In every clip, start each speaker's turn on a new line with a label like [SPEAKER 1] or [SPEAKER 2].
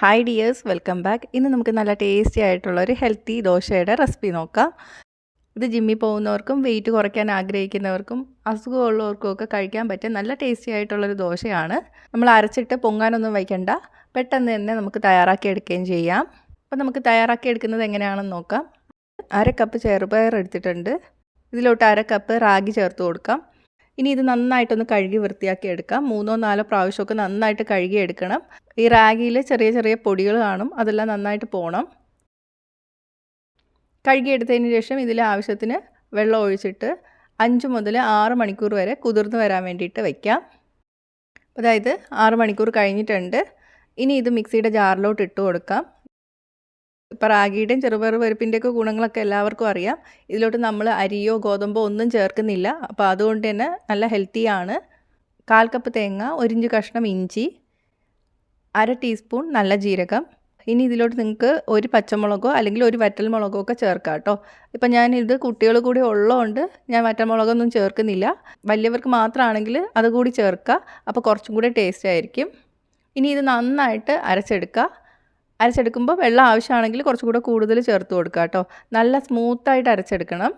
[SPEAKER 1] Hi dears welcome back ഇന്ന് നമുക്ക് നല്ല ടേസ്റ്റി ആയിട്ടുള്ള ഒരു ഹെൽത്തി ദോശയുടെ റെസിപ്പി നോക്കാം. ഇത് ജിമ്മിൽ പോകുന്നവർക്കും വെയിറ്റ് കുറയ്ക്കാൻ ആഗ്രഹിക്കുന്നവർക്കും അസുഖമുള്ളവർക്കും ഒക്കെ കഴിക്കാൻ പറ്റിയ നല്ല ടേസ്റ്റി ആയിട്ടുള്ളൊരു ദോശയാണ്. നമ്മൾ അരച്ചിട്ട് പൊങ്ങാനൊന്നും വയ്ക്കണ്ട. പെട്ടെന്ന് തന്നെ നമുക്ക് തയ്യാറാക്കി എടുക്കുകയും ചെയ്യാം. അപ്പോൾ നമുക്ക് തയ്യാറാക്കി എടുക്കുന്നത് എങ്ങനെയാണെന്ന് നോക്കാം. അര കപ്പ് ചെറുപയർ എടുത്തിട്ടുണ്ട്. ഇതിലോട്ട് അര കപ്പ് റാഗി ചേർത്ത് കൊടുക്കാം. ഇനി ഇത് നന്നായിട്ടൊന്ന് കഴുകി വൃത്തിയാക്കി എടുക്കാം. മൂന്നോ നാലോ പ്രാവശ്യമൊക്കെ നന്നായിട്ട് കഴുകി എടുക്കണം. ഈ റാഗിയിൽ ചെറിയ ചെറിയ പൊടികൾ കാണും. അതെല്ലാം നന്നായിട്ട് പോകണം കഴുകിയെടുത്തതിന് ശേഷം ഇതിൽ ആവശ്യത്തിന് വെള്ളം ഒഴിച്ചിട്ട് അഞ്ച് മുതൽ ആറ് മണിക്കൂർ വരെ കുതിർന്ന് വരാൻ വേണ്ടിയിട്ട് വയ്ക്കാം അതായത് ആറ് മണിക്കൂർ കഴിഞ്ഞിട്ടുണ്ട്. ഇനി ഇത് മിക്സിയുടെ ജാറിലോട്ട് ഇട്ട് കൊടുക്കാം. ഇപ്പോൾ റാഗിയുടെയും ചെറുപയർ പരിപ്പിന്റെയൊക്കെ ഗുണങ്ങളൊക്കെ എല്ലാവർക്കും അറിയാം. ഇതിലോട്ട് നമ്മൾ അരിയോ ഗോതമ്പോ ഒന്നും ചേർക്കുന്നില്ല. അപ്പോൾ അതുകൊണ്ട് തന്നെ നല്ല ഹെൽത്തി ആണ് കാൽ കപ്പ് തേങ്ങ ഒരിഞ്ച് കഷ്ണം ഇഞ്ചി അര ടീസ്പൂൺ നല്ല ജീരകം. ഇനി ഇതിലോട്ട് നിങ്ങൾക്ക് ഒരു പച്ചമുളകോ അല്ലെങ്കിൽ ഒരു വറ്റൽമുളകോ ഒക്കെ ചേർക്കാം കേട്ടോ. ഇപ്പം ഞാനിത് കുട്ടികൾ കൂടി ഉള്ളതുകൊണ്ട് ഞാൻ വറ്റൽമുളകൊന്നും ചേർക്കുന്നില്ല. വലിയവർക്ക് മാത്രമാണെങ്കിൽ അതുകൂടി ചേർക്കുക അപ്പോൾ കുറച്ചും കൂടി ടേസ്റ്റ് ആയിരിക്കും. ഇനി ഇത് നന്നായിട്ട് അരച്ചെടുക്കുക അരച്ചെടുക്കുമ്പോൾ വെള്ളം ആവശ്യമാണെങ്കിൽ കുറച്ചും കൂടെ കൂടുതൽ ചേർത്ത് കൊടുക്കുക കേട്ടോ. നല്ല സ്മൂത്തായിട്ട് അരച്ചെടുക്കണം.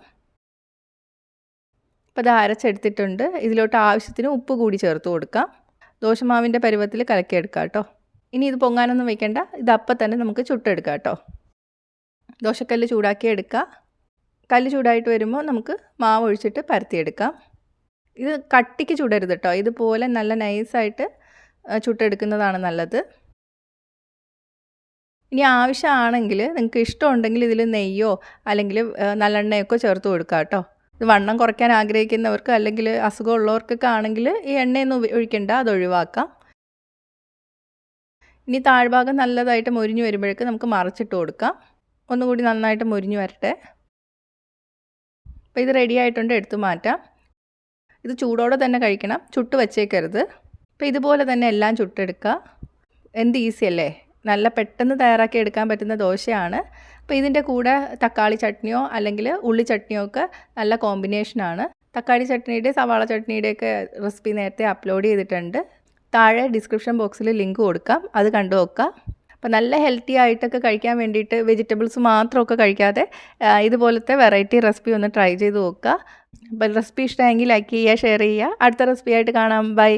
[SPEAKER 1] അപ്പോൾ അത് അരച്ചെടുത്തിട്ടുണ്ട്. ഇതിലോട്ട് ആവശ്യത്തിന് ഉപ്പ് കൂടി ചേർത്ത് കൊടുക്കാം. ദോശമാവിന്റെ പരുവത്തിൽ കലക്കിയെടുക്കാം കേട്ടോ. ഇനി ഇത് പൊങ്ങാനൊന്നും വെക്കേണ്ട. ഇത് അപ്പം തന്നെ നമുക്ക് ചുട്ടെടുക്കാം കേട്ടോ. ദോശക്കല്ല് ചൂടാക്കി കല്ല് ചൂടായിട്ട് വരുമ്പോൾ നമുക്ക് മാവ് ഒഴിച്ചിട്ട് പരത്തിയെടുക്കാം. ഇത് കട്ടിക്ക് ചുടരുത് കേട്ടോ. ഇതുപോലെ നല്ല നൈസായിട്ട് ചുട്ടെടുക്കുന്നതാണ് നല്ലത്. ഇനി ആവശ്യമാണെങ്കിൽ നിങ്ങൾക്ക് ഇഷ്ടമുണ്ടെങ്കിൽ ഇതിൽ നെയ്യോ അല്ലെങ്കിൽ നല്ലെണ്ണയൊക്കെ ചേർത്ത് കൊടുക്കുക കേട്ടോ. ഇത് വണ്ണം കുറയ്ക്കാൻ ആഗ്രഹിക്കുന്നവർക്ക് അല്ലെങ്കിൽ അസുഖമുള്ളവർക്കൊക്കെ ആണെങ്കിൽ ഈ എണ്ണയൊന്നും ഒഴിക്കണ്ട അത് ഒഴിവാക്കാം. ഇനി താഴ്ഭാഗം നല്ലതായിട്ട് മുരിഞ്ഞു വരുമ്പോഴേക്ക് നമുക്ക് മറച്ചിട്ട് കൊടുക്കാം. ഒന്നുകൂടി നന്നായിട്ട് മുരിഞ്ഞു വരട്ടെ. അപ്പോൾ ഇത് റെഡി ആയിട്ടുണ്ട് എടുത്തു മാറ്റാം. ഇത് ചൂടോടെ തന്നെ കഴിക്കണം ചുട്ട് വച്ചേക്കരുത്. അപ്പോൾ ഇതുപോലെ തന്നെ എല്ലാം ചുട്ടെടുക്കുക. എന്ത് ഈസി അല്ലേ? നല്ല പെട്ടെന്ന് തയ്യാറാക്കി എടുക്കാൻ പറ്റുന്ന ദോശയാണ്. അപ്പോൾ ഇതിന്റെ കൂടെ തക്കാളി ചട്നിയോ അല്ലെങ്കിൽ ഉള്ളി ചട്നിയോ ഒക്കെ നല്ല കോമ്പിനേഷനാണ് തക്കാളി ചട്നിയുടെ സവാള ചട്നിയുടെയൊക്കെ റെസിപ്പി നേരത്തെ അപ്ലോഡ് ചെയ്തിട്ടുണ്ട്. താഴെ ഡിസ്ക്രിപ്ഷൻ ബോക്സിൽ ലിങ്ക് കൊടുക്കാം. അത് കണ്ടു നോക്കാം അപ്പോൾ നല്ല ഹെൽത്തി ആയിട്ടൊക്കെ കഴിക്കാൻ വേണ്ടിയിട്ട് വെജിറ്റബിൾസ് മാത്രമൊക്കെ കഴിക്കാതെ ഇതുപോലത്തെ വെറൈറ്റി റെസിപ്പി ഒന്ന് ട്രൈ ചെയ്ത് നോക്കുക. അപ്പോൾ റെസിപ്പി ഇഷ്ടമെങ്കിൽ ലൈക്ക് ചെയ്യുക ഷെയർ ചെയ്യുക. അടുത്ത റെസിപ്പി ആയിട്ട് കാണാം. ബൈ